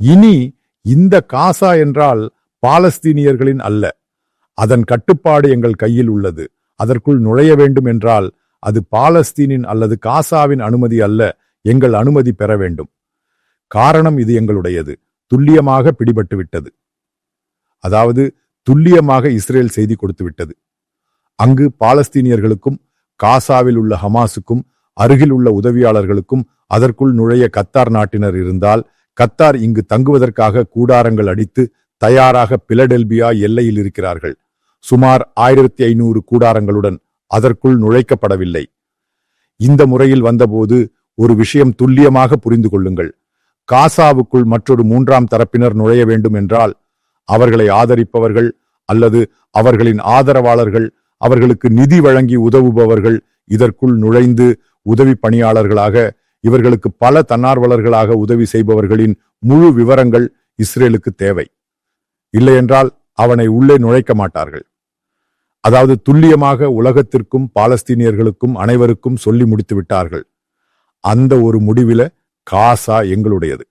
இனி இந்த காசா என்றால் பாலஸ்தீனியர்களின் அல்ல. அதன் கட்டுப்பாடு எங்கள் கையில் உள்ளது. அதற்குள் நுழைய வேண்டும் என்றால் அது பாலஸ்தீனின் அல்லது காசாவின் அனுமதி அல்ல எங்கள் அனுமதி பெற வேண்டும். காரணம் இது எங்களுடையது. துல்லியமாக பிடிபட்டு விட்டது அதாவது துல்லியமாக இஸ்ரேல் செய்தி கொடுத்து விட்டது அங்கு பாலஸ்தீனியர்களுக்கும் காசாவில் உள்ள ஹமாஸுக்கும் அருகில் உள்ள உதவியாளர்களுக்கும் அதற்குள் நுழைய கத்தார் நாட்டினர் இருந்தால் கத்தார் இங்கு தங்குவதற்காக கூடாரங்கள் அடித்து தயாராக பிலடெல்பியா எல்லையில் இருக்கிறார்கள். சுமார் ஆயிரத்தி ஐநூறு கூடாரங்களுடன் அதற்குள் நுழைக்கப்படவில்லை. இந்த முறையில் வந்தபோது ஒரு விஷயம் துல்லியமாக புரிந்து கொள்ளுங்கள். காசாவுக்குள் மற்றொரு மூன்றாம் தரப்பினர் நுழைய வேண்டும் என்றால் அவர்களை ஆதரிப்பவர்கள் அல்லது அவர்களின் ஆதரவாளர்கள் அவர்களுக்கு நிதி வழங்கி உதவுபவர்கள் இதற்குள் நுழைந்து உதவி பணியாளர்களாக இவர்களுக்கு பல தன்னார்வலர்களாக உதவி செய்பவர்களின் முழு விவரங்கள் இஸ்ரேலுக்கு தேவை. இல்லையென்றால் அவனை உள்ளே நுழைக்க மாட்டார்கள். அதாவது துல்லியமாக உலகத்திற்கும் பாலஸ்தீனியர்களுக்கும் அனைவருக்கும் சொல்லி முடித்து விட்டார்கள் அந்த ஒரு முடிவில காசா எங்களுடையது.